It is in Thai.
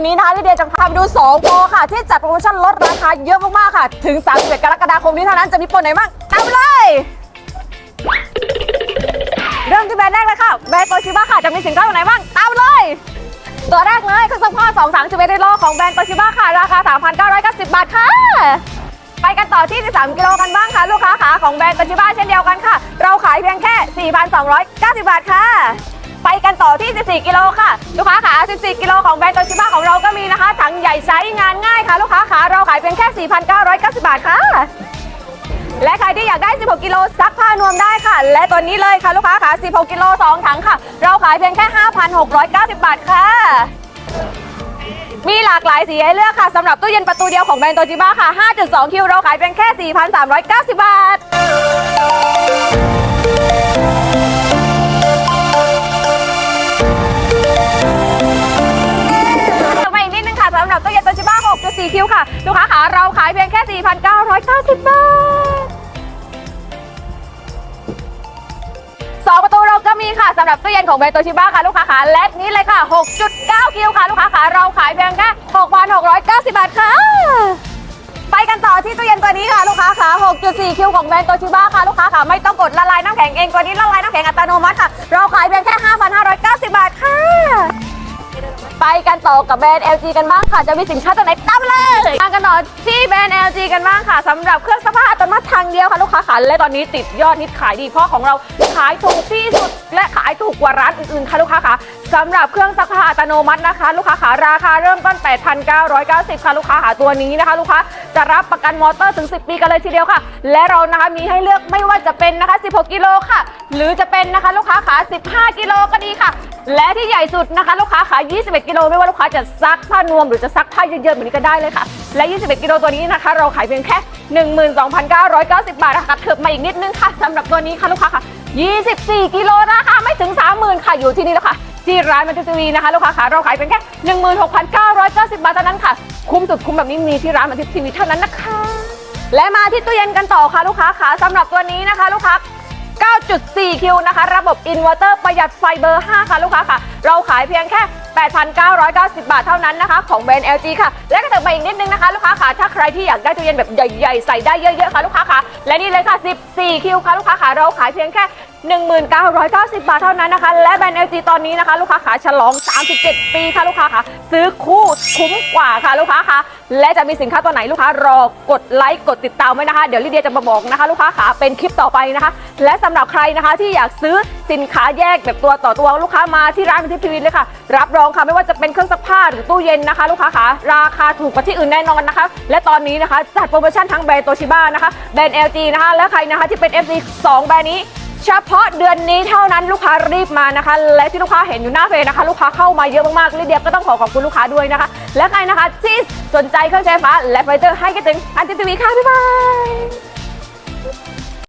วันนี้นะคะลิเดียจะพาไปดู2โปรค่ะ ที่จัดโปรโมชั่นลดราคาเยอะมากๆค่ะ ถึง31กรกฎาคมนี้เท่านั้นจะมีโปรไหนบ้างตามไปเลย เริ่มที่แบรนด์แรกเลยค่ะ แบรนด์โตชิบะค่ะ จะมีสินค้าตัวไหนบ้างตามไปเลย ตัวแรกเลยเครื่องซักผ้า2ถัง11ไดโลของแบรนด์โตชิบะค่ะ ราคา 3,990 บาทค่ะ ไปกันต่อที่ 13 กิโลกันบ้างค่ะ ลูกค้าขาของแบรนด์โตชิบะเช่นเดียวกันค่ะ เราขายเพียงแค่ 4,290 บาทค่ะ ไปกันต่อที่ 14 กิโลค่ะ ลูกค้าขา14 กิโลของแบรนด์โตชิบะของเราก็มีนะคะ ถังใหญ่ใช้งานง่ายค่ะ ลูกค้าขาเราขายเพียงแค่ 4,990 บาทค่ะ และใครที่อยากได้ 16 กิโลซักผ้านวมได้ค่ะ และตัวนี้เลยค่ะลูกค้าค่ะ16 กิโล2ถังค่ะ เราขายเพียงแค่ 5,690 บาทค่ะมีหลากหลายสีให้เลือกค่ะสำหรับตู้เย็นประตูเดียวของแบรนด์โตจิบ้าค่ะ 5.2 คิว เราขายเพียงแค่ 4,390 บาท 4คิวค่ะ ลูกค้าขาเราขายเพียงแค่ 4,990 บาทสองประตูเราก็มีค่ะสำหรับตู้เย็นของแบรนด์โตชิบ้าค่ะลูกค้าขาและนี้เลยค่ะ 6.9 คิวค่ะ ลูกค้าขาเราขายเพียงแค่ 6,690 บาทค่ะไปกันต่อที่ตู้เย็นตัวนี้ค่ะลูกค้าขา6.4 คิวของแบรนด์โตชิบ้าค่ะลูกค้าขาไม่ต้องกดละลายน้ำแข็งเองตัวนี้ละลายน้ำแข็งอัตโนมัติค่ะ เราขายเพียงแค่ 5,590 บาทค่ะ ไปกันต่อกับแบรนด์ LG กันบ้างค่ะ จะมีสินค้าตัวไหนตามมาเลยมากันต่อที่แบรนด์ LG กันบ้างค่ะสำหรับเครื่องซักผ้าอัตโนมัติทางเดียวค่ะลูกค้าขาและตอนนี้ติดยอดฮิตขายดีเพราะของเราขายถูกที่สุด และขายถูกกว่าร้านอื่นๆค่ะลูกค้าขาสำหรับเครื่องซักผ้าอัตโนมัตินะคะ ลูกค้าขาราคาเริ่มต้น 8,990 ค่ะลูกค้าขาตัวนี้นะคะ ลูกค้าจะรับประกันมอเตอร์ถึง 10 ปีกันเลยทีเดียวค่ะ และเรานะคะมีให้เลือกไม่ว่าจะเป็นนะคะ 16 กิโลค่ะ หรือจะเป็นนะคะลูกค้าขา 15 กิโลก็ดีค่ะ และที่ใหญ่สุดนะคะ ลูกค้าขา 21 กิโลไม่ว่าลูกค้าจะซักผ้านวมหรือจะซักผ้าเยอะๆแบบนี้ก็ได้เลยค่ะ และ 21 กิโลตัวนี้นะคะ เราขายเพียงแค่ 12,990 บาทนะคะเถิบมาอีกนิดนึงค่ะสำหรับตัวนี้ค่ะลูกค้าค่ะ24 กิโลนะคะไม่ถึง 30,000 ค่ะอยู่ที่นี่แล้วค่ะที่ร้านมันทีวีนะคะลูกค้าขาเราขายเพียงแค่ 16,990 บาทเท่านั้นค่ะ คุ้มสุดคุ้มแบบนี้มีที่ร้านมันทีวีเท่านั้นนะคะ และมาที่ตู้เย็นกันต่อค่ะลูกค้าขาสำหรับตัวนี้นะคะ ลูกค้า 9.4 คิวนะคะ ระบบอินเวอร์เตอร์ประหยัดไฟเบอร์ 5 ค่ะลูกค้าค่ะ เราขายเพียงแค่ 8,990 บาทเท่านั้นนะคะ ของแบรนด์ LG ค่ะ และก็เติมมาอีกนิดนึงนะคะ ลูกค้าค่ะ ถ้าใครที่อยากได้ตู้เย็นแบบใหญ่ๆ ใส่ได้เยอะๆ ค่ะลูกค้าค่ะ และนี่เลยค่ะ 14 คิวค่ะลูกค้าค่ะ เราขายเพียงแค่1990 บาทเท่านั้นนะคะ และแบรนด์ LG ตอนนี้นะคะ ลูกค้าขาฉลอง 37 ปีค่ะลูกค้าค่ะ ซื้อคู่คุ้มกว่าค่ะลูกค้าค่ะ และจะมีสินค้าตัวไหนลูกค้ารอกดไลค์กดติดตามไว้นะคะ เดี๋ยวลิเดียจะมาบอกนะคะ ลูกค้าขาเป็นคลิปต่อไปนะคะ และสำหรับใครนะคะที่อยากซื้อสินค้าแยกแบบตัวต่อตัวลูกค้ามาที่ร้านเป็นทิพย์ทีวีเลยค่ะ รับรองค่ะไม่ว่าจะเป็นเครื่องซักผ้าหรือตู้เย็นนะคะ ลูกค้าขาราคาถูกกว่าที่อื่นแน่นอนนะคะ และตอนนี้นะคะจัดโปรโมชั่นทั้งแบรนด์โตชิบ้านะคะแบรนด์ LG นะคะและใครนะคะที่เป็น FC สองแบรนด์นี้เฉพาะเดือนนี้เท่านั้นลูกค้ารีบมานะคะ และที่ลูกค้าเห็นอยู่หน้าเพจนะคะ ลูกค้าเข้ามาเยอะมากๆลิเดียก็ต้องขอขอบคุณลูกค้าด้วยนะคะ และใครนะคะที่ สนใจเครื่องใช้ไฟฟ้าและเฟอร์นิเจอร์ให้กันถึงอันติทีวีค่ะ บ๊ายบาย